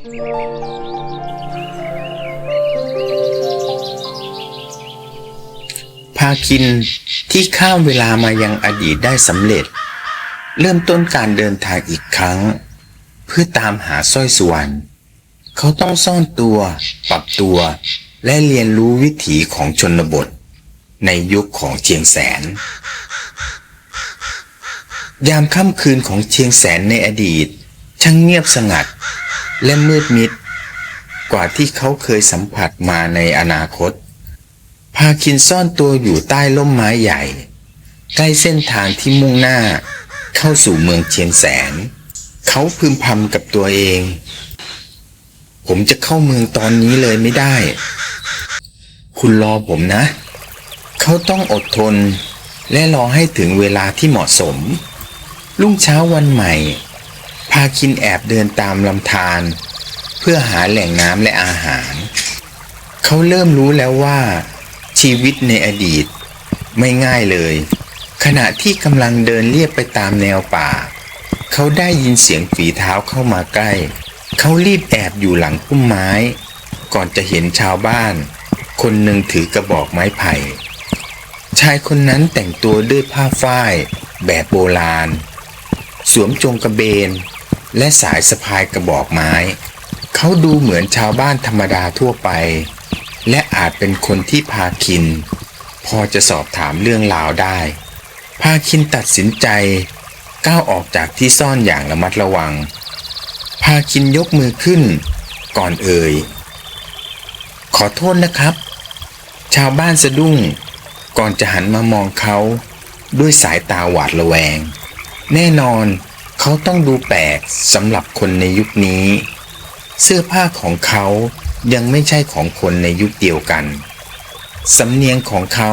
พาคินที่ข้ามเวลามายังอดีตได้สำเร็จ เริ่มต้นการเดินทางอีกครั้ง เพื่อตามหาสร้อยสุวรรณเขาต้องซ่อนตัว ปรับตัว และเรียนรู้วิถีของชนบท ในยุคของเชียงแสน ยามค่ำคืนของเชียงแสนในอดีต ช่างเงียบสงัด และมืดมิด กว่าที่เขาเคยสัมผัสมาในอนาคต พาคินซ่อนตัวอยู่ใต้ร่มไม้ใหญ่ ใกล้เส้นทางที่มุ่งหน้า เข้าสู่เมืองเชียงแสน เขาพึมพำกับตัวเอง ผมจะเข้าเมืองตอนนี้เลยไม่ได้ คุณรอผมนะ เขาต้องอดทน และรอให้ถึงเวลาที่เหมาะสม รุ่งเช้าวันใหม่ พาคินแอบเดินตามลำธารเพื่อหาแหล่งน้ำและอาหาร เขาเริ่มรู้แล้วว่า ชีวิตในอดีตไม่ง่ายเลย ขณะที่กำลังเดินเลียบไปตามแนวป่า เขาได้ยินเสียงฝีเท้าเข้ามาใกล้ เขารีบแอบอยู่หลังพุ่มไม้ ก่อนจะเห็นชาวบ้าน คนหนึ่งถือกระบอกไม้ไผ่ ชายคนนั้นแต่งตัวด้วยผ้าฝ้ายแบบโบราณ สวมจงกระเบน และสายสะพายกระบอกไม้ เขาดูเหมือนชาวบ้านธรรมดาทั่วไป และอาจเป็นคนที่พาคิน พอจะสอบถามเรื่องราวได้ พาคินตัดสินใจ ก้าวออกจากที่ซ่อนอย่างระมัดระวัง พาคินยกมือขึ้น ก่อนเอ่ย ขอโทษนะครับ ชาวบ้านสะดุ้ง ก่อนจะหันมามองเขาด้วยสายตาหวาดระแวง แน่นอน เขาต้องดูแปลกสำหรับคนในยุคนี้ เสื้อผ้าของเขายังไม่ใช่ของคนในยุคเดียวกัน สำเนียงของเขา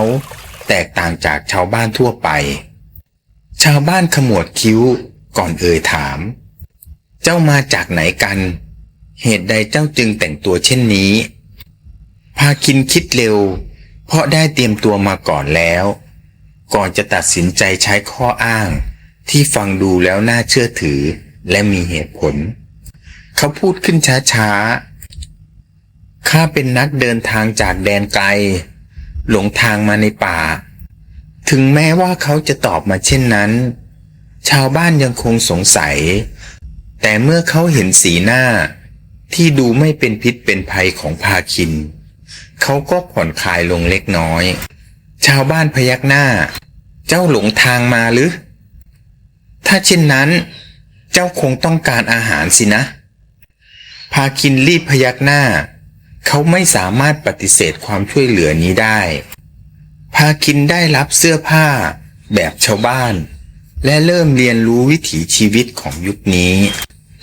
แตกต่างจากชาวบ้านทั่วไป ชาวบ้านขมวดคิ้วก่อนเอ่ยถาม เจ้ามาจากไหนกัน เหตุใดเจ้าจึงแต่งตัวเช่นนี้ พาคินคิดเร็ว เพราะได้เตรียมตัวมาก่อนแล้ว ก่อนจะตัดสินใจใช้ข้ออ้าง ที่ฟังดูแล้วน่าเชื่อถือและมีเหตุผล เขาพูดขึ้นช้าๆ ข้าเป็นนักเดินทางจากแดนไกล หลงทางมาในป่า ถึงแม้ว่าเขาจะตอบมาเช่นนั้น ชาวบ้านยังคงสงสัย แต่เมื่อเขาเห็นสีหน้าที่ดูไม่เป็นพิษเป็นภัยของพาคิน เขาก็ผ่อนคลายลงเล็กน้อย ชาวบ้านพยักหน้า เจ้าหลงทางมาหรือ ถ้าเช่นนั้น เจ้าคงต้องการอาหารสินะ พาคินรีบพยักหน้า เขาไม่สามารถปฏิเสธความช่วยเหลือนี้ได้ พาคินได้รับเสื้อผ้า แบบชาวบ้าน และเริ่มเรียนรู้วิถีชีวิตของยุคนี้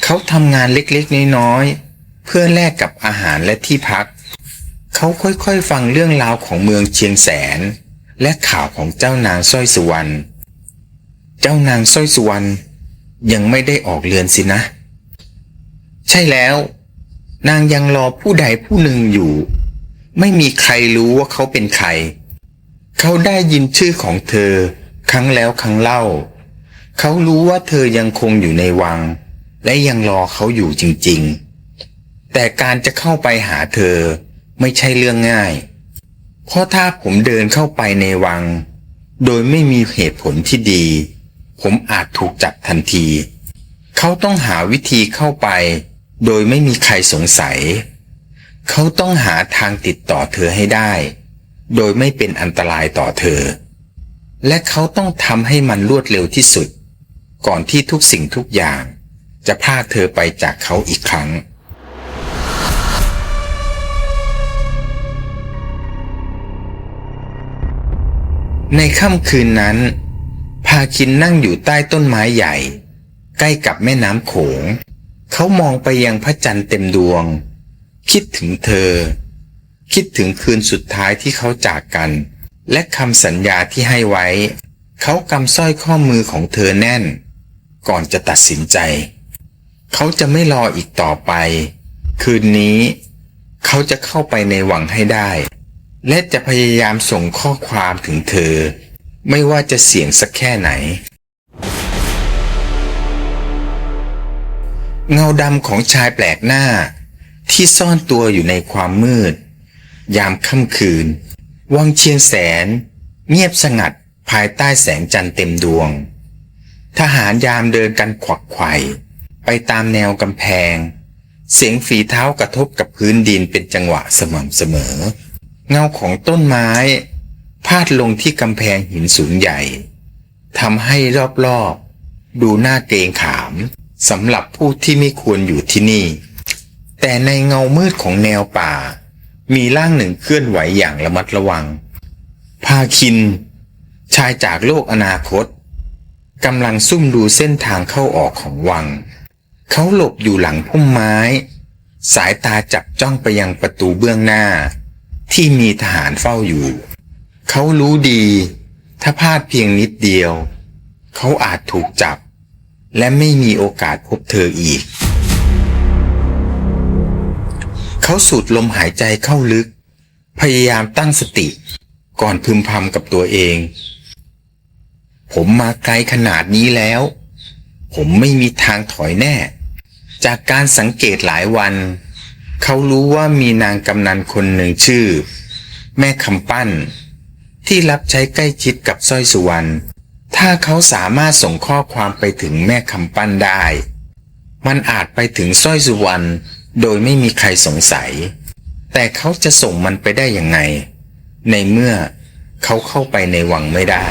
เขาทำงานเล็กๆ น้อยๆ เพื่อแลกกับอาหารและที่พัก เขาค่อยๆ ฟังเรื่องราวของเมืองเชียงแสน และข่าวของเจ้านางสร้อยสุวรรณ เจ้านางสร้อยสุวรรณยังไม่ได้ออกเรือนสินะ ใช่แล้ว นางยังรอผู้ใดผู้หนึ่งอยู่ ไม่มีใครรู้ว่าเขาเป็นใคร เขาได้ยินชื่อของเธอ ครั้งแล้วครั้งเล่า เขารู้ว่าเธอยังคงอยู่ในวัง และยังรอเขาอยู่จริง ๆ แต่การจะเข้าไปหาเธอไม่ใช่เรื่องง่าย เพราะถ้าผมเดินเข้าไปในวัง โดยไม่มีเหตุผลที่ดี ผมอาจถูกจับทันที เขาต้องหาวิธีเข้าไป โดยไม่มีใครสงสัย เขาต้องหาทางติดต่อเธอให้ได้ โดยไม่เป็นอันตรายต่อเธอ และเขาต้องทำให้มันรวดเร็วที่สุด ก่อนที่ทุกสิ่งทุกอย่าง จะพาเธอไปจากเขาอีกครั้งในค่ำคืนนั้นาคินนั่งอยู่ใต้ต้นไม้ใหญ่ ใกล้กับแม่น้ำโขง เขามองไปยังพระจันทร์เต็มดวง คิดถึงเธอ คิดถึงคืนสุดท้ายที่เขาจากกัน และคำสัญญาที่ให้ไว้ เขากำสร้อยข้อมือของเธอแน่น ก่อนจะตัดสินใจ เขาจะไม่รออีกต่อไป คืนนี้ เขาจะเข้าไปในวังให้ได้ และจะพยายามส่งข้อความถึงเธอ ไม่ว่าจะเสี่ยงสักแค่ไหน เงาดำของชายแปลกหน้า ที่ซ่อนตัวอยู่ในความมืด ยามค่ำคืน วังเชียงแสน เงียบสงัดภายใต้แสงจันทร์เต็มดวง ทหารยามเดินกันขวักไขว่ไปตามแนวกำแพง เสียงฝีเท้ากระทบกับพื้นดินเป็นจังหวะสม่ำเสมอ เงาของต้นไม้ พาดลงที่กำแพงหินสูงใหญ่ทำให้รอบๆ ดูน่าเกรงขามสำหรับผู้ที่ไม่ควรอยู่ที่นี่ แต่ในเงามืดของแนวป่า มีร่างหนึ่งเคลื่อนไหวอย่างระมัดระวัง พาคิน ชายจากโลกอนาคตกำลังซุ่มดูเส้นทางเข้าออกของวัง เขาหลบอยู่หลังพุ่มไม้ สายตาจับจ้องไปยังประตูเบื้องหน้า ที่มีทหารเฝ้าอยู่ เขารู้ดี ถ้าพลาดเพียงนิดเดียว เขาอาจถูกจับ และไม่มีโอกาสพบเธออีก เขาสูดลมหายใจเข้าลึก พยายามตั้งสติ ก่อนพึมพำกับตัวเอง ผมมาไกลขนาดนี้แล้ว ผมไม่มีทางถอยแน่ จากการสังเกตหลายวัน เขารู้ว่ามีนางกำนันคนหนึ่งชื่อ แม่คำปั้น ที่รับใช้ใกล้ชิดกับสร้อยสุวรรณ ถ้าเขาสามารถส่งข้อความไปถึงแม่คำปั้นได้ มันอาจไปถึงสร้อยสุวรรณโดยไม่มีใครสงสัย แต่เขาจะส่งมันไปได้ยังไง ในเมื่อเขาเข้าไปในวังไม่ได้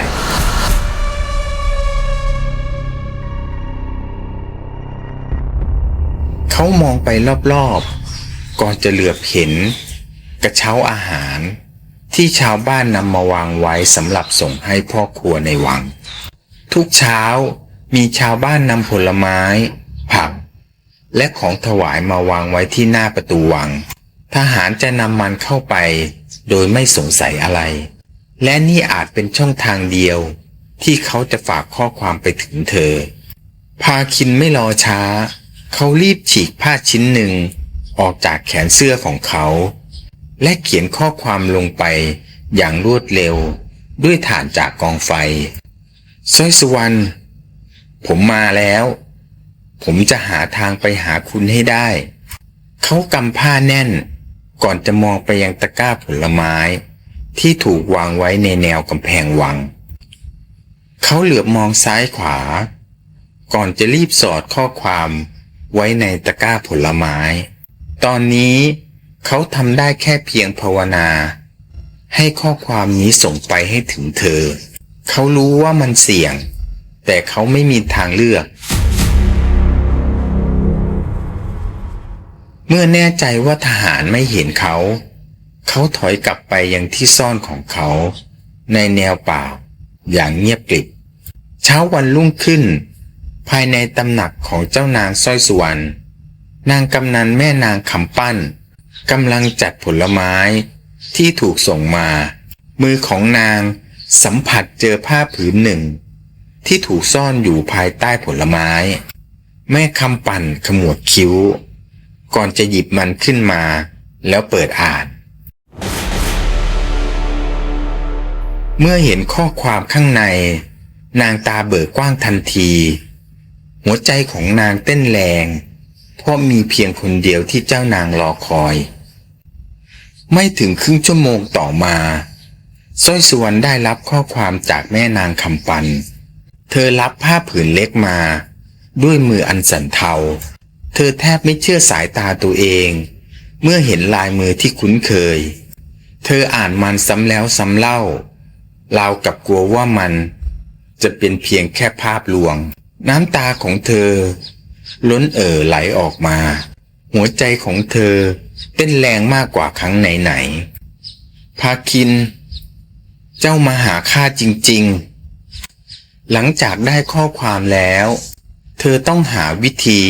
เขามองไปรอบๆ ก่อนจะเหลือบเห็น กระเช้าอาหาร ที่ชาวบ้านนำมาวางไว้สำหรับส่งให้พ่อครัวในวัง ทุกเช้ามีชาวบ้านนำผลไม้ ผัก และของถวายมาวางไว้ที่หน้าประตูวัง ทหารจะนำมันเข้าไป โดยไม่สงสัยอะไร และนี่อาจเป็นช่องทางเดียว ที่เขาจะฝากข้อความไปถึงเธอ พาคินไม่รอช้า เขารีบฉีกผ้าชิ้นหนึ่ง ออกจากแขนเสื้อของเขา และเขียนข้อความลงไปอย่างรวดเร็วด้วยฐานจากกองไฟสร้อยสุวรรณผมมาแล้ว ผมจะหาทางไปหาคุณให้ได้ เขากำผ้าแน่น ก่อนจะมองไปยังตะกร้าผลไม้ ที่ถูกวางไว้ในแนวกำแพงวัง เขาเหลือบมองซ้ายขวา ก่อนจะรีบสอดข้อความไว้ในตะกร้าผลไม้ ตอนนี้ เขาทำได้แค่เพียงภาวนา ให้ข้อความนี้ส่งไปให้ถึงเธอ เขารู้ว่ามันเสี่ยง แต่เขาไม่มีทางเลือก เมื่อแน่ใจว่าทหารไม่เห็นเขา เขาถอยกลับไปยังที่ซ่อนของเขา ในแนวป่าอย่างเงียบกริบ เช้าวันรุ่งขึ้น ภายในตำหนักของเจ้านางสร้อยสุวรรณนางกำนันแม่นางคำปั้น กำลังจัดผลไม้ที่ถูกส่งมา มือของนางสัมผัสเจอผ้าผืนหนึ่ง ที่ถูกซ่อนอยู่ภายใต้ผลไม้ แม่คำปั่นขมวดคิ้ว ก่อนจะหยิบมันขึ้นมา แล้วเปิดอ่าน เมื่อเห็นข้อความข้างใน นางตาเบิกกว้างทันที หัวใจของนางเต้นแรง เพราะมีเพียงคนเดียวที่เจ้านางรอคอย ไม่ถึงครึ่งชั่วโมงต่อมาสร้อยสุวรรณได้รับข้อความจากแม่นางคำปัน เธอรับผ้าผืนเล็กมา ด้วยมืออันสั่นเทา เธอแทบไม่เชื่อสายตาตัวเอง เมื่อเห็นลายมือที่คุ้นเคย เธออ่านมันซ้ำแล้วซ้ำเล่า ราวกับกลัวว่ามัน จะเป็นเพียงแค่ภาพลวง น้ำตาของเธอ ล้นเอ่อไหลออกมา หัวใจของเธอเต้นแรงมากกว่าครั้งไหนๆพาคิน เจ้ามาหาข้าจริง ๆ หลังจากได้ข้อความแล้ว เธอต้องหาวิธี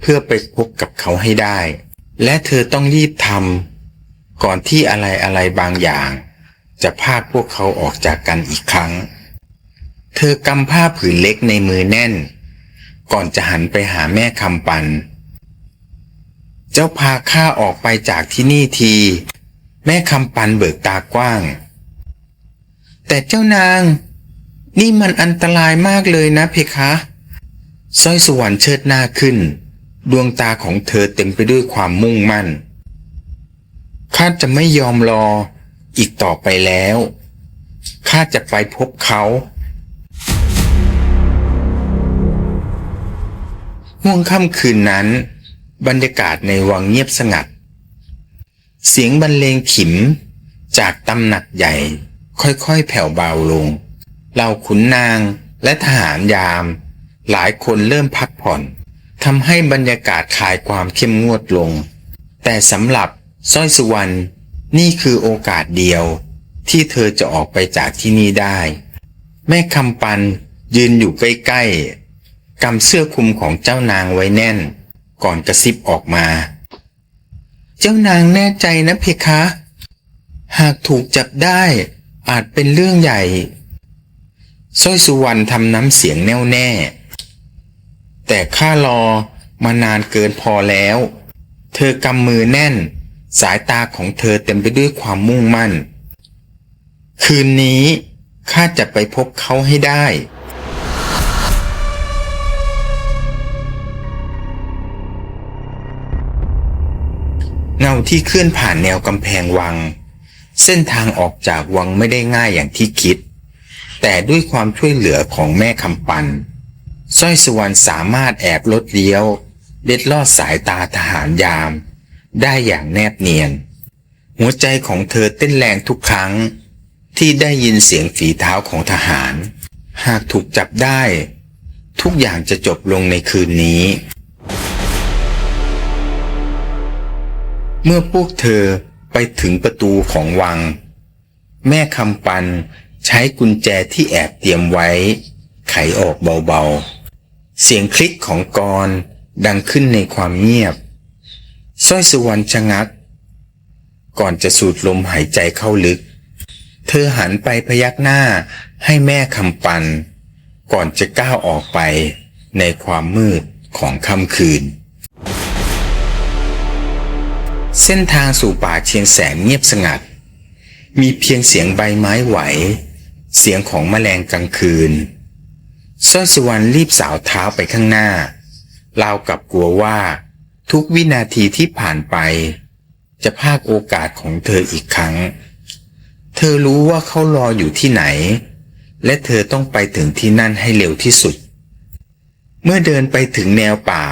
เพื่อไปพบกับเขาให้ได้ และเธอต้องรีบทำก่อนที่อะไรอะไรบางอย่าง จะพากพวกเขาออกจากกันอีกครั้ง เธอกำผ้าผืนเล็กในมือแน่น ก่อนจะหันไปหาแม่คำปัน เจ้าพาข้าออกไปจากที่นี่ที แม่คำปันเบิกตากว้าง แต่เจ้านาง นี่มันอันตรายมากเลยนะเพคะสร้อยสวรรค์เชิดหน้าขึ้น ดวงตาของเธอเต็มไปด้วยความมุ่งมั่น ข้าจะไม่ยอมรออีกต่อไปแล้ว ข้าจะไปพบเขา ห่วงค่ำคืนนั้น บรรยากาศในวังเงียบสงัด เสียงบรรเลงขิมจากตำหนักใหญ่ ค่อยๆแผ่วเบาลงเหล่าขุนนางและทหารยาม หลายคนเริ่มพักผ่อนทำให้บรรยากาศคลายความเข้มงวดลง แต่สำหรับสร้อยสุวรรณนี่คือโอกาสเดียว ที่เธอจะออกไปจากที่นี่ได้ แม่คำปันยืนอยู่ใกล้ๆ กำเสื้อคลุมของเจ้านางไว้แน่น ก่อนกระซิบออกมา เจ้านางแน่ใจนะเพคะ หากถูกจับได้อาจเป็นเรื่องใหญ่สร้อยสุวรรณทำน้ำเสียงแน่วแน่ แต่ข้ารอมานานเกินพอแล้ว เธอกำมือแน่น สายตาของเธอเต็มไปด้วยความมุ่งมั่น คืนนี้ข้าจะไปพบเขาให้ได้ เงาที่เคลื่อนผ่านแนวกำแพงวัง เส้นทางออกจากวังไม่ได้ง่ายอย่างที่คิด แต่ด้วยความช่วยเหลือของแม่คำปันสร้อยสุวรรณสามารถแอบลดเลี้ยวเล็ดลอดสายตาทหารยาม ได้อย่างแนบเนียน หัวใจของเธอเต้นแรงทุกครั้ง ที่ได้ยินเสียงฝีเท้าของทหาร หากถูกจับได้ ทุกอย่างจะจบลงในคืนนี้ เมื่อพวกเธอไปถึงประตูของวัง แม่คำปันใช้กุญแจที่แอบเตรียมไว้ ไขออกเบาๆ เสียงคลิกของกรดังขึ้นในความเงียบสร้อยสุวรรณชะงัก ก่อนจะสูดลมหายใจเข้าลึก เธอหันไปพยักหน้าให้แม่คำปัน ก่อนจะก้าวออกไปในความมืดของค่ำคืน เส้นทางสู่ป่าเชียงแสนเงียบสงัด มีเพียงเสียงใบไม้ไหว เสียงของแมลงกลางคืนสร้อยสุวรรณรีบสาวเท้าไปข้างหน้า ราวกับกลัวว่าทุกวินาทีที่ผ่านไป จะพลากโอกาสของเธออีกครั้ง เธอรู้ว่าเขารออยู่ที่ไหน และเธอต้องไปถึงที่นั่นให้เร็วที่สุด เมื่อเดินไปถึงแนวป่า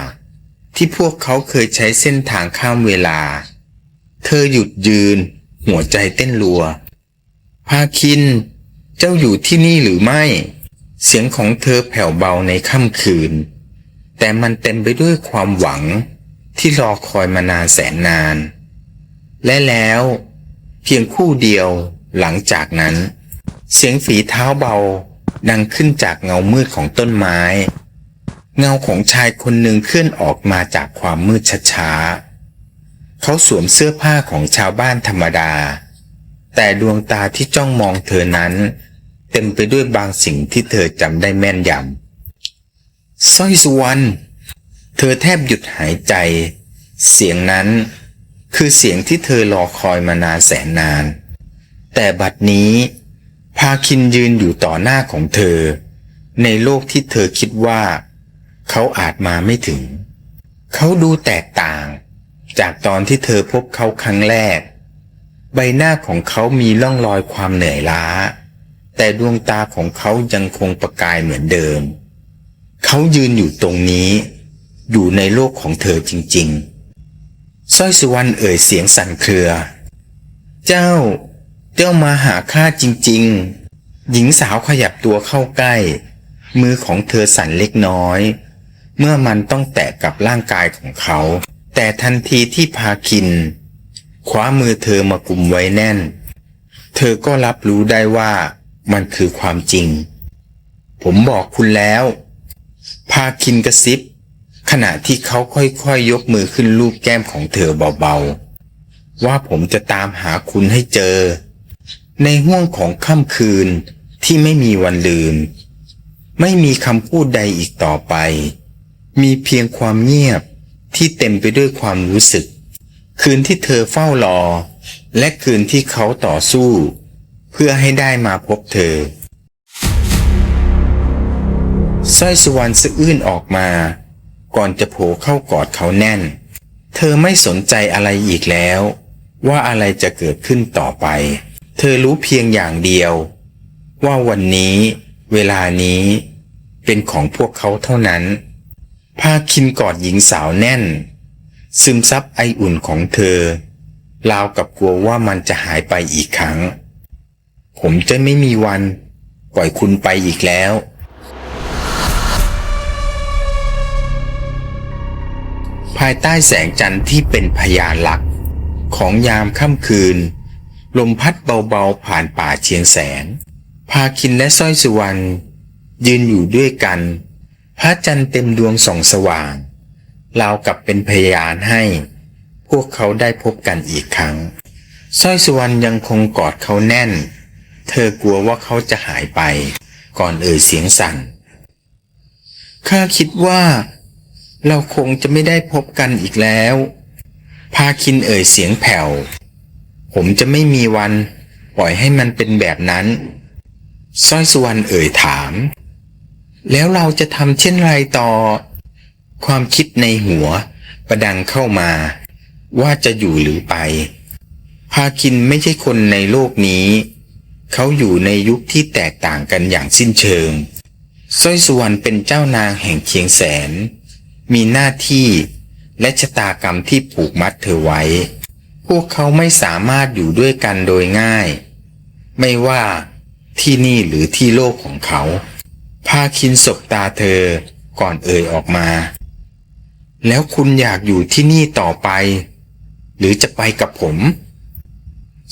ที่พวกเขาเคยใช้เส้นทางข้ามเวลา เธอหยุดยืน หัวใจเต้นรัว พาคิน เจ้าอยู่ที่นี่หรือไม่ เสียงของเธอแผ่วเบาในค่ำคืน แต่มันเต็มไปด้วยความหวังที่รอคอยมานานแสนนาน และแล้ว เพียงคู่เดียวหลังจากนั้น เสียงฝีเท้าเบาดังขึ้นจากเงามืดของต้นไม้ เงาของชายคนหนึ่งเคลื่อนออกมาจากความมืดช้าๆ เขาสวมเสื้อผ้าของชาวบ้านธรรมดา แต่ดวงตาที่จ้องมองเธอนั้น เต็มไปด้วยบางสิ่งที่เธอจำได้แม่นยำสร้อยสุวรรณเธอแทบหยุดหายใจ เสียงนั้นคือเสียงที่เธอรอคอยมานานแสนนาน แต่บัดนี้ พาคินยืนอยู่ต่อหน้าของเธอ ในโลกที่เธอคิดว่า เขาอาจมาไม่ถึง เขาดูแตกต่าง จากตอนที่เธอพบเขาครั้งแรก ใบหน้าของเขามีร่องรอยความเหนื่อยล้า แต่ดวงตาของเขายังคงประกายเหมือนเดิม เขายืนอยู่ตรงนี้ อยู่ในโลกของเธอจริงๆสร้อยสุวรรณเอ่ยเสียงสั่นเครือ เจ้า เจ้ามาหาข้าจริงๆ หญิงสาวขยับตัวเข้าใกล้ มือของเธอสั่นเล็กน้อย เมื่อมันต้องแตะกับร่างกายของเขา แต่ทันทีที่พาคิน คว้ามือเธอมากุมไว้แน่น เธอก็รับรู้ได้ว่ามันคือความจริง ผมบอกคุณแล้ว พาคินกระซิบ ขณะที่เขาค่อยๆยยกมือขึ้นลูบแก้มของเธอเบาๆ ว่าผมจะตามหาคุณให้เจอ ในห้วงของค่ำคืนที่ไม่มีวันลืม ไม่มีคำพูดใดอีกต่อไป มีเพียงความเงียบ ที่เต็มไปด้วยความรู้สึก คืนที่เธอเฝ้ารอ และคืนที่เขาต่อสู้ เพื่อให้ได้มาพบเธอสร้อยสุวรรณสะอื้นออกมา ก่อนจะโผล่เข้ากอดเขาแน่น เธอไม่สนใจอะไรอีกแล้ว ว่าอะไรจะเกิดขึ้นต่อไป เธอรู้เพียงอย่างเดียว ว่าวันนี้ เวลานี้ เป็นของพวกเขาเท่านั้น พาคินกอดหญิงสาวแน่น ซึมซับไออุ่นของเธอราวกับกลัวว่ามันจะหายไปอีกครั้ง ผมจะไม่มีวันปล่อยคุณไปอีกแล้ว ภายใต้แสงจันทร์ที่เป็นพยานหลัก ของยามค่ำคืน ลมพัดเบาๆผ่านป่าเชียงแสน พาคินและสร้อยสุวรรณยืนอยู่ด้วยกัน พระจันทร์เต็มดวงส่องสว่างราวกับเป็นพยานให้ พวกเขาได้พบกันอีกครั้งสร้อยสุวรรณยังคงกอดเขาแน่น เธอกลัวว่าเขาจะหายไป ก่อนเอ่ยเสียงสั่น ข้าคิดว่า เราคงจะไม่ได้พบกันอีกแล้ว พาคินเอ่ยเสียงแผ่ว ผมจะไม่มีวัน ปล่อยให้มันเป็นแบบนั้นสร้อยสุวรรณเอ่ยถาม แล้วเราจะทำเช่นไรต่อ ความคิดในหัว ประดังเข้ามา ว่าจะอยู่หรือไป พาคินไม่ใช่คนในโลกนี้ เขาอยู่ในยุคที่แตกต่างกันอย่างสิ้นเชิงสร้อยสุวรรณเป็นเจ้านางแห่งเชียงแสน มีหน้าที่และชะตากรรมที่ผูกมัดเธอไว้ พวกเขาไม่สามารถอยู่ด้วยกันโดยง่าย ไม่ว่าที่นี่หรือที่โลกของเขา พาคินสบตาเธอก่อนเอ่ยออกมา แล้วคุณอยากอยู่ที่นี่ต่อไป หรือจะไปกับผม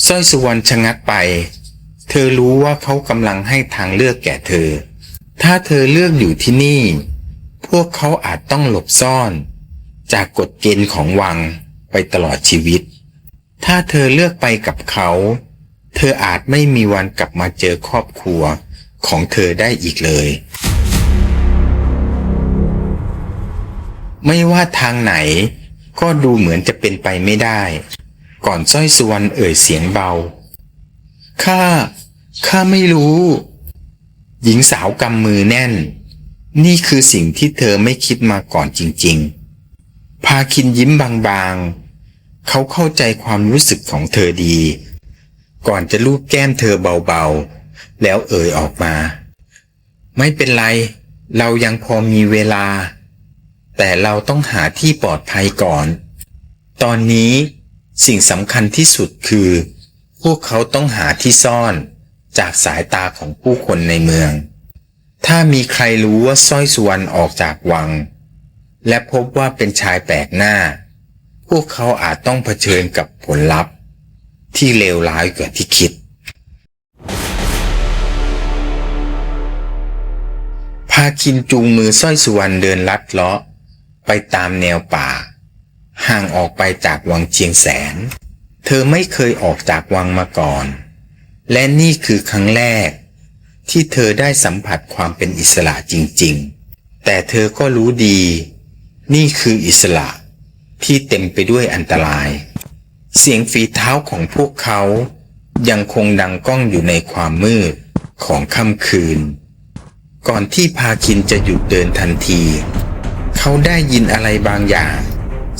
สร้อยสุวรรณชะงักไป เธอรู้ว่าเขากำลังให้ทางเลือกแก่เธอ ถ้าเธอเลือกอยู่ที่นี่ พวกเขาอาจต้องหลบซ่อน จากกฎเกณฑ์ของวังไปตลอดชีวิต ถ้าเธอเลือกไปกับเขา เธออาจไม่มีวันกลับมาเจอครอบครัว ของเธอได้อีกเลย ไม่ว่าทางไหน ก็ดูเหมือนจะเป็นไปไม่ได้ ก่อนสร้อยสุวรรณเอ่ยเสียงเบา ข้า ข้าไม่รู้ หญิงสาวกำมือแน่น นี่คือสิ่งที่เธอไม่คิดมาก่อนจริง ๆ พาคินยิ้มบางๆ เขาเข้าใจความรู้สึกของเธอดี ก่อนจะลูบแก้มเธอเบาๆ แล้วเอ่ยออกมา ไม่เป็นไร เรายังพอมีเวลา แต่เราต้องหาที่ปลอดภัยก่อน ตอนนี้สิ่งสำคัญที่สุดคือ พวกเขาต้องหาที่ซ่อน จากสายตาของผู้คนในเมือง ถ้ามีใครรู้ว่าสร้อยสุวรรณออกจากวัง และพบว่าเป็นชายแปลกหน้า พวกเขาอาจต้องเผชิญกับผลลัพธ์ ที่เลวร้ายกว่าที่คิดาคินจูงมือสร้อยสุวรรณเดินลัดเลาะ ไปตามแนวป่า ห่างออกไปจากวังเชียงแสน เธอไม่เคยออกจากวังมาก่อน และนี่คือครั้งแรก ที่เธอได้สัมผัสความเป็นอิสระจริงๆ แต่เธอก็รู้ดี นี่คืออิสระที่เต็มไปด้วยอันตราย เสียงฝีเท้าของพวกเขา ยังคงดังก้องอยู่ในความมืดของค่ำคืน ก่อนที่พาคินจะหยุดเดินทันที เขาได้ยินอะไรบางอย่าง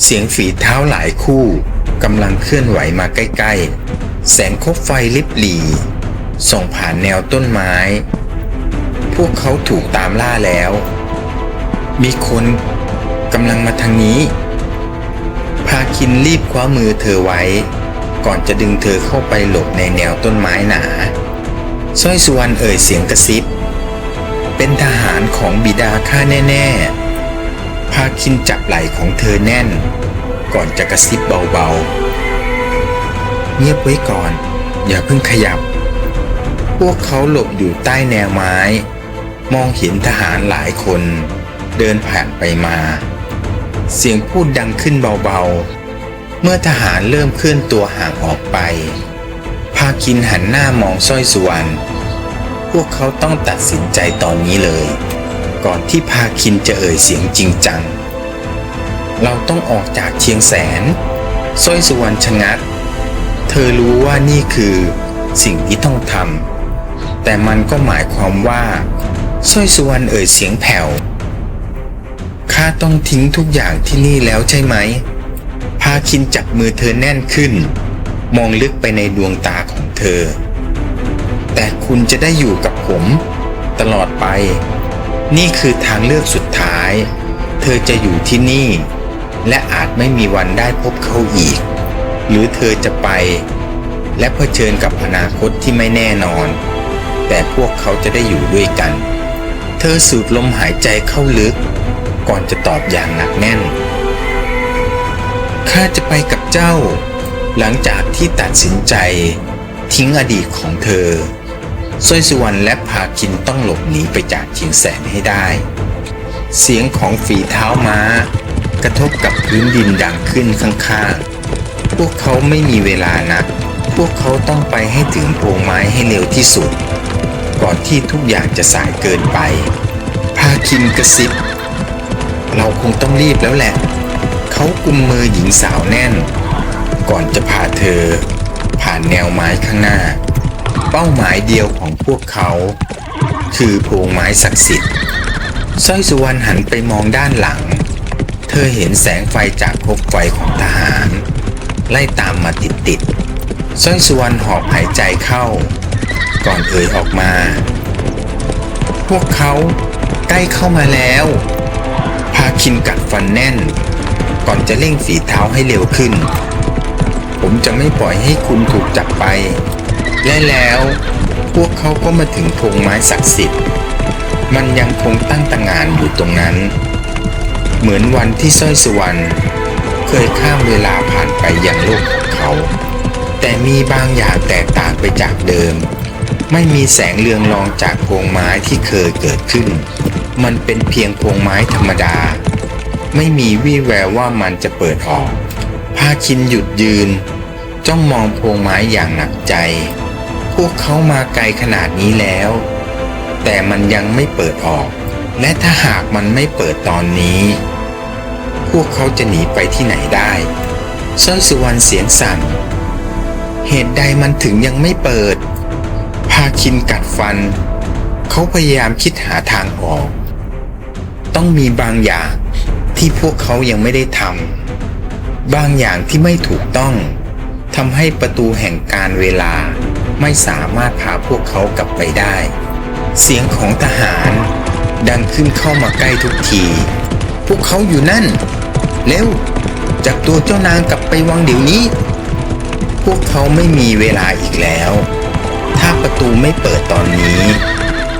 เสียงฝีเท้าหลายคู่กำลังเคลื่อนไหวมาใกล้ๆ แสงคบไฟลิบหลีส่องผ่านแนวต้นไม้ พวกเขาถูกตามล่าแล้ว มีคนกำลังมาทางนี้ พาคินรีบคว้ามือเธอไว้ ก่อนจะดึงเธอเข้าไปหลบในแนวต้นไม้หนาสร้อยสุวรรณเอ่ยเสียงกระซิบ เป็นทหารของบิดาข้าแน่ๆพาคินจับไหล่ของเธอแน่น ก่อนจะกระซิบเบาๆ เงียบไว้ก่อน อย่าเพิ่งขยับ พวกเขาหลบอยู่ใต้แนวไม้ มองเห็นทหารหลายคน เดินผ่านไปมา เสียงพูดดังขึ้นเบาๆ เมื่อทหารเริ่มเคลื่อนตัวห่างออกไปพาคินหันหน้ามองสร้อยสุวรรณ พวกเขาต้องตัดสินใจตอนนี้เลย ก่อนที่พาคินจะเอ่ยเสียงจริงจัง เราต้องออกจากเชียงแสนสร้อยสุวรรณชะงัก เธอรู้ว่านี่คือสิ่งที่ต้องทำแต่มันก็หมายความว่าสร้อยสุวรรณเอ่ยเสียงแผ่วข้าต้องทิ้งทุกอย่างที่นี่แล้วใช่ไหม พาคินจับมือเธอแน่นขึ้น มองลึกไปในดวงตาของเธอ แต่คุณจะได้อยู่กับผม ตลอดไป นี่คือทางเลือกสุดท้าย เธอจะอยู่ที่นี่ และอาจไม่มีวันได้พบเขาอีก หรือเธอจะไป และเผชิญกับอนาคตที่ไม่แน่นอน แต่พวกเขาจะได้อยู่ด้วยกัน เธอสูดลมหายใจเข้าลึก ก่อนจะตอบอย่างหนักแน่นข้าจะไปกับเจ้า หลังจากที่ตัดสินใจ ทิ้งอดีตของเธอ สร้อยสุวรรณและพาคินต้องหลบหนีไปจากเชียงแสนให้ได้ เสียงของฝีเท้าม้า กระทบกับพื้นดินดังขึ้นข้างๆ พวกเขาไม่มีเวลานะพวกเขาต้องไปให้ถึงโพรงไม้ให้เร็วที่สุด ก่อนที่ทุกอย่างจะสายเกินไป พาคินกระซิบ เราคงต้องรีบแล้วแหละ เขากุมมือหญิงสาวแน่น ก่อนจะพาเธอ ผ่านแนวไม้ข้างหน้า เป้าหมายเดียวของพวกเขา คือพรงไม้ศักดิ์สิทธิ์สร้อยสุวรรณหันไปมองด้านหลัง เธอเห็นแสงไฟจากคบไฟของทหาร ไล่ตามมาติดๆสร้อยสุวรรณหอบหายใจเข้า ก่อนเอ่ยออกมา พวกเขาใกล้เข้ามาแล้ว พาคินกัดฟันแน่น ก่อนจะเร่งฝีเท้าให้เร็วขึ้น ผมจะไม่ปล่อยให้คุณถูกจับไป และแล้วพวกเขาก็มาถึงโพรงไม้ศักดิ์สิทธิ์ มันยังคงตั้งตางานอยู่ตรงนั้น เหมือนวันที่สร้อยสุวรรณเคยข้ามเวลาผ่านไปยังโลกของเขา แต่มีบางอย่างแตกต่างไปจากเดิม ไม่มีแสงเรืองรองจากโพรงไม้ที่เคยเกิดขึ้น มันเป็นเพียงโพรงไม้ธรรมดา ไม่มีวี่แววว่ามันจะเปิดออกพาคินหยุดยืน จ้องมองโพรงไม้อย่างหนักใจ วกเขามาไกลขนาดนี้แล้ว แต่มันยังไม่เปิดออก และถ้าหากมันไม่เปิดตอนนี้ พวกเขาจะหนีไปที่ไหนได้สร้อยสุวรรณเสียงสั่น เหตุใดมันถึงยังไม่เปิด พาคินกัดฟัน เขาพยายามคิดหาทางออก ต้องมีบางอย่างที่พวกเขายังไม่ได้ทำบางอย่างที่ไม่ถูกต้องทำให้ประตูแห่งการเวลา ไม่สามารถพาพวกเขากลับไปได้ เสียงของทหาร ดังขึ้นเข้ามาใกล้ทุกที พวกเขาอยู่นั่น เร็ว จับตัวเจ้านางกลับไปวังเดี๋ยวนี้ พวกเขาไม่มีเวลาอีกแล้ว ถ้าประตูไม่เปิดตอนนี้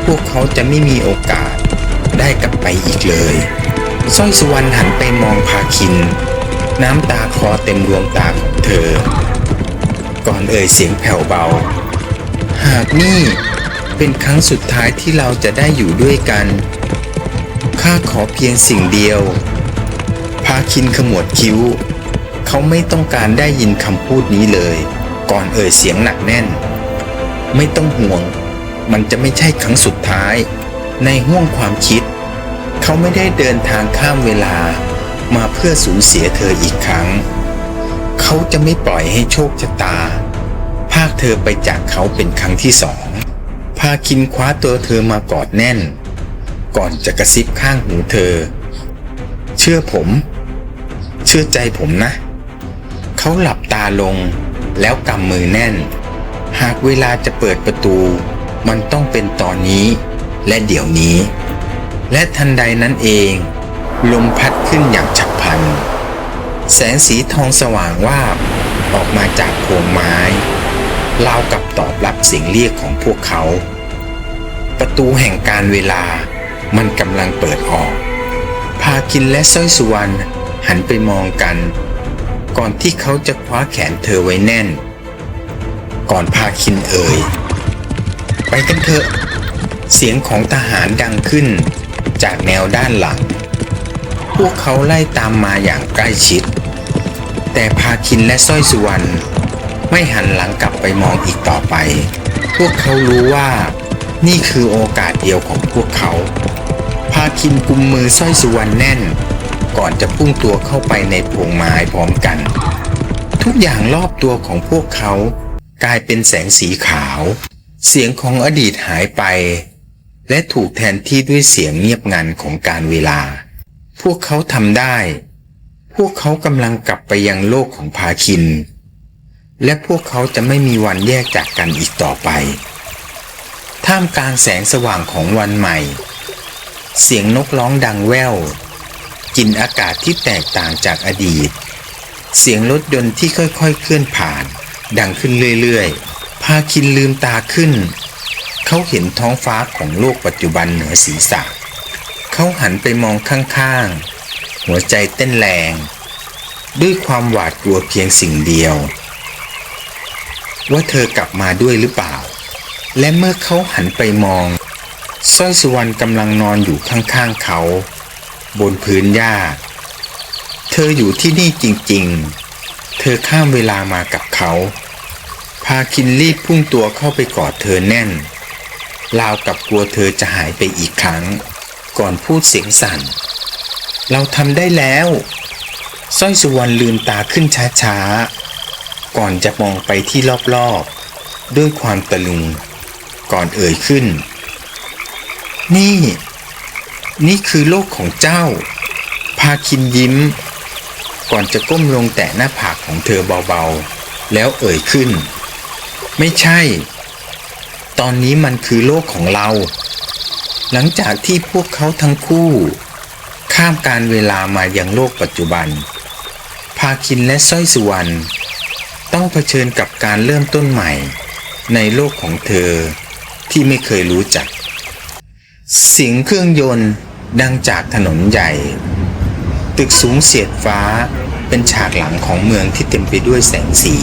พวกเขาจะไม่มีโอกาสได้กลับไปอีกเลยสร้อยสุวรรณหันไปมองพาคิน น้ำตาคลอเต็มดวงตาของเธอ ก่อนเอ่ยเสียงแผ่วเบา หากนี่เป็นครั้งสุดท้ายที่เราจะได้อยู่ด้วยกัน ข้าขอเพียงสิ่งเดียว พาคินขมวดคิ้ว เขาไม่ต้องการได้ยินคำพูดนี้เลย ก่อนเอ่ยเสียงหนักแน่น ไม่ต้องห่วง มันจะไม่ใช่ครั้งสุดท้าย ในห่วงความคิด เขาไม่ได้เดินทางข้ามเวลา มาเพื่อสูญเสียเธออีกครั้ง เขาจะไม่ปล่อยให้โชคชะตา พากเธอไปจากเขาเป็นครั้งที่สอง พาคินคว้าตัวเธอมากอดแน่น ก่อนจะกระซิบข้างหูเธอ เชื่อผม เชื่อใจผมนะ เขาหลับตาลงแล้วกำมือแน่น หากเวลาจะเปิดประตู มันต้องเป็นตอนนี้ และเดี๋ยวนี้ และทันใดนั้นเอง ลมพัดขึ้นอย่างฉับพลัน แสงสีทองสว่างวาบออกมาจากโพรงไม้ ราวกับตอบรับเสียงเรียกของพวกเขา ประตูแห่งการเวลามันกำลังเปิดออก พาคินและสร้อยสุวรรณหันไปมองกัน ก่อนที่เขาจะคว้าแขนเธอไว้แน่น ก่อนพาคินเอ่ย ไปกันเถอะ เสียงของทหารดังขึ้นจากแนวด้านหลัง พวกเขาไล่ตามมาอย่างใกล้ชิด แต่พาคินและสร้อยสุวรรณ ไม่หันหลังกลับไปมองอีกต่อไป พวกเขารู้ว่า นี่คือโอกาสเดียวของพวกเขา พาคินกุมมือสร้อยสุวรรณแน่น ก่อนจะพุ่งตัวเข้าไปในพรงไม้พร้อมกัน ทุกอย่างรอบตัวของพวกเขา กลายเป็นแสงสีขาว เสียงของอดีตหายไป และถูกแทนที่ด้วยเสียงเงียบงันของการเวลา พวกเขาทำได้ พวกเขากำลังกลับไปยังโลกของพาคิน และพวกเขาจะไม่มีวันแยกจากกันอีกต่อไป ท่ามกลางแสงสว่างของวันใหม่ เสียงนกร้องดังแว่วกลิ่นอากาศที่แตกต่างจากอดีต เสียงรถยนต์ที่ค่อยๆเคลื่อนผ่าน ดังขึ้นเรื่อยๆ พาคินลืมตาขึ้น เขาเห็นท้องฟ้าของโลกปัจจุบันเหนือศีรษะ เขาหันไปมองข้างๆ หัวใจเต้นแรง ด้วยความหวาดกลัวเพียงสิ่งเดียว ว่าเธอกลับมาด้วยหรือเปล่า และเมื่อเขาหันไปมองสร้อยสุวรรณกำลังนอนอยู่ข้างๆเขา บนพื้นหญ้า เธออยู่ที่นี่จริงๆ เธอข้ามเวลามากับเขา พาคินรีบพุ่งตัวเข้าไปกอดเธอแน่นราวกับกลัวเธอจะหายไปอีกครั้ง ก่อนพูดเสียงสั่น เราทำได้แล้วสร้อยสุวรรณลืมตาขึ้นช้าๆ ก่อนจะมองไปที่รอบๆ ด้วยความตะลึง ก่อนเอ่ยขึ้น นี่ นี่คือโลกของเจ้า พาคินยิ้ม ก่อนจะก้มลงแตะหน้าผากของเธอเบาๆ แล้วเอ่ยขึ้น ไม่ใช่ ตอนนี้มันคือโลกของเรา หลังจากที่พวกเขาทั้งคู่ ข้ามการเวลามายังโลกปัจจุบัน พาคินและสร้อยสุวรรณ ต้องเผชิญกับการเริ่มต้นใหม่ ในโลกของเธอที่ไม่เคยรู้จัก เสียงเครื่องยนต์ดังจากถนนใหญ่ ตึกสูงเสียดฟ้าเป็นฉากหลังของเมืองที่เต็มไปด้วยแสงสี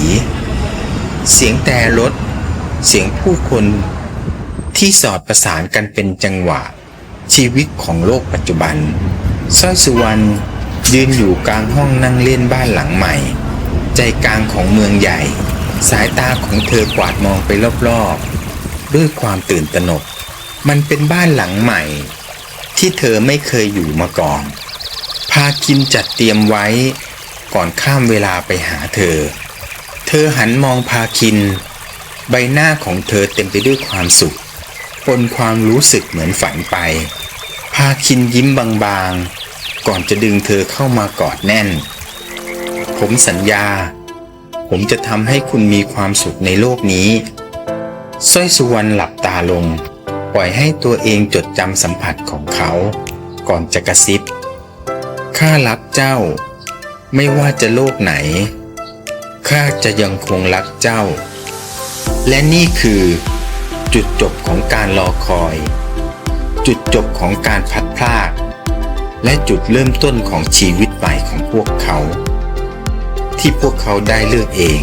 เสียงแต่รถ เสียงผู้คนที่สอดประสานกันเป็นจังหวะ ชีวิตของโลกปัจจุบันสร้อยสุวรรณยืนอยู่กลางห้องนั่งเล่นบ้านหลังใหม่ ใจกลางของเมืองใหญ่ สายตาของเธอกวาดมองไปรอบๆ ด้วยความตื่นตระหนก มันเป็นบ้านหลังใหม่ ที่เธอไม่เคยอยู่มาก่อน พาคินจัดเตรียมไว้ก่อนข้ามเวลาไปหาเธอ เธอหันมองพาคิน ใบหน้าของเธอเต็มไปด้วยความสุขปนความรู้สึกเหมือนฝันไป พาคินยิ้มบางๆ ก่อนจะดึงเธอเข้ามากอดแน่น ผมสัญญา ผมจะทำให้คุณมีความสุขในโลกนี้สร้อยสุวรรณหลับตาลง ปล่อยให้ตัวเองจดจำสัมผัสของเขา ก่อนจะกระซิบ ข้ารักเจ้า ไม่ว่าจะโลกไหน ข้าจะยังคงรักเจ้า และนี่คือ จุดจบของการรอคอย จุดจบของการพัดพลากและจุดเริ่มต้นของชีวิตใหม่ของพวกเขา ที่พวกเขาได้เลือกเอง